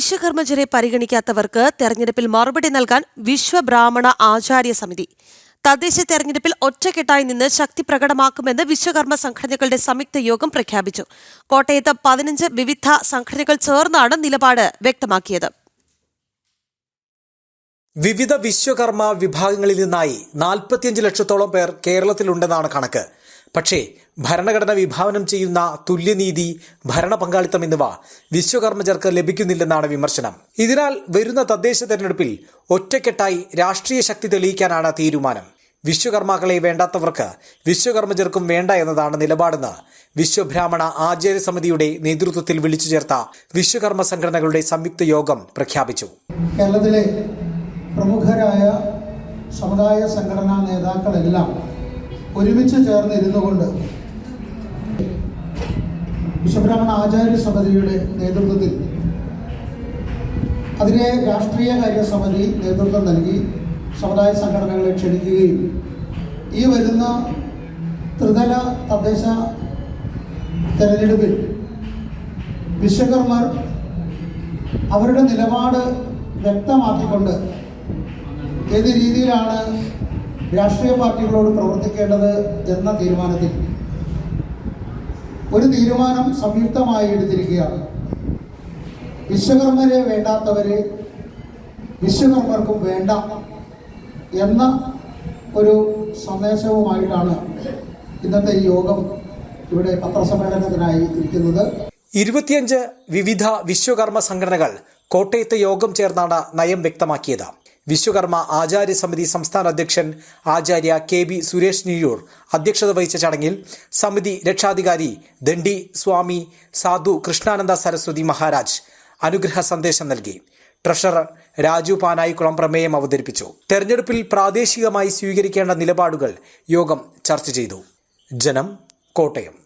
വിശ്വകർമ്മജരെ പരിഗണിക്കാത്തവർക്ക് തെരഞ്ഞെടുപ്പിൽ മറുപടി നൽകാൻ വിശ്വബ്രാഹ്മണ ആചാര്യ സമിതി. തദ്ദേശ തെരഞ്ഞെടുപ്പിൽ ഒറ്റക്കെട്ടായി നിന്ന് ശക്തി പ്രകടമാക്കുമെന്ന് വിശ്വകർമ്മ സംഘടനകളുടെ സംയുക്ത യോഗം പ്രഖ്യാപിച്ചു. കോട്ടയത്ത് പതിനഞ്ച് വിവിധ സംഘടനകൾ ചേർന്നാണ് നിലപാട് വ്യക്തമാക്കിയത്. വിവിധ വിശ്വകർമ്മ വിഭാഗങ്ങളിൽ നിന്നായി നാൽപ്പത്തിയഞ്ച് ലക്ഷത്തോളം പേർ കേരളത്തിലുണ്ടെന്നാണ് കണക്ക്. പക്ഷേ ഭരണഘടന വിഭാവനം ചെയ്യുന്ന തുല്യനീതി ഭരണ പങ്കാളിത്തം എന്നിവ വിശ്വകർമ്മജർക്ക് ലഭിക്കുന്നില്ലെന്നാണ് വിമർശനം. ഇതിനാൽ വരുന്ന തദ്ദേശ തെരഞ്ഞെടുപ്പിൽ ഒറ്റക്കെട്ടായി രാഷ്ട്രീയ ശക്തി തെളിയിക്കാനാണ് തീരുമാനം. വിശ്വകർമാക്കളെ വേണ്ടാത്തവർക്ക് വിശ്വകർമ്മജർക്കും വേണ്ട എന്നതാണ് നിലപാടെന്ന് വിശ്വബ്രാഹ്മണ ആചാര്യ സമിതിയുടെ നേതൃത്വത്തിൽ വിളിച്ചു ചേർത്ത വിശ്വകർമ്മ സംഘടനകളുടെ സംയുക്ത യോഗം പ്രഖ്യാപിച്ചു. കേരളത്തിലെ പ്രമുഖരായ സമുദായ സംഘടനാ നേതാക്കളെല്ലാം ഒരുമിച്ച് ചേർന്നിരുന്നു കൊണ്ട് വിശ്വബ്രാഹ്മണ ആചാര്യ സമിതിയുടെ നേതൃത്വത്തിൽ അതിനെ രാഷ്ട്രീയ കാര്യ സമിതി നേതൃത്വം നൽകി സമുദായ സംഘടനകളെ ക്ഷണിക്കുകയും ഈ വരുന്ന ത്രിതല തദ്ദേശ തെരഞ്ഞെടുപ്പിൽ വിശ്വകർമ്മർ അവരുടെ നിലപാട് വ്യക്തമാക്കിക്കൊണ്ട് ഏത് രീതിയിലാണ് രാഷ്ട്രീയ പാർട്ടികളോട് പ്രവർത്തിക്കേണ്ടത് എന്ന തീരുമാനത്തിൽ? ഒരു തീരുമാനം സംയുക്തമായി എടുത്തിരിക്കുകയാണ്. വിശ്വകർമ്മരെ വേണ്ടാത്തവരെ വിശ്വകർമ്മർക്കും വേണ്ട എന്ന ഒരു സന്ദേശവുമായിട്ടാണ് ഇന്നത്തെ യോഗം ഇവിടെ പത്രസമ്മേളനത്തിനായി ഇരിക്കുന്നത്. ഇരുപത്തിയഞ്ച് വിവിധ വിശ്വകർമ്മ സംഘടനകൾ കോട്ടയത്ത് യോഗം ചേർന്നാണ് നയം വ്യക്തമാക്കിയത്. വിശ്വകർമ്മ ആചാര്യ സമിതി സംസ്ഥാന അധ്യക്ഷൻ ആചാര്യ കെ ബി സുരേഷ് നിഴൂർ അധ്യക്ഷത വഹിച്ച ചടങ്ങിൽ സമിതി രക്ഷാധികാരി ദണ്ഡി സ്വാമി സാധു കൃഷ്ണാനന്ദ സരസ്വതി മഹാരാജ് അനുഗ്രഹ സന്ദേശം നൽകി. ട്രഷറർ രാജു പാനായിക്കുളം പ്രമേയം അവതരിപ്പിച്ചു. തെരഞ്ഞെടുപ്പിൽ പ്രാദേശികമായി സ്വീകരിക്കേണ്ട നിലപാടുകൾ യോഗം ചർച്ച ചെയ്തു. ജനം കോട്ടയം.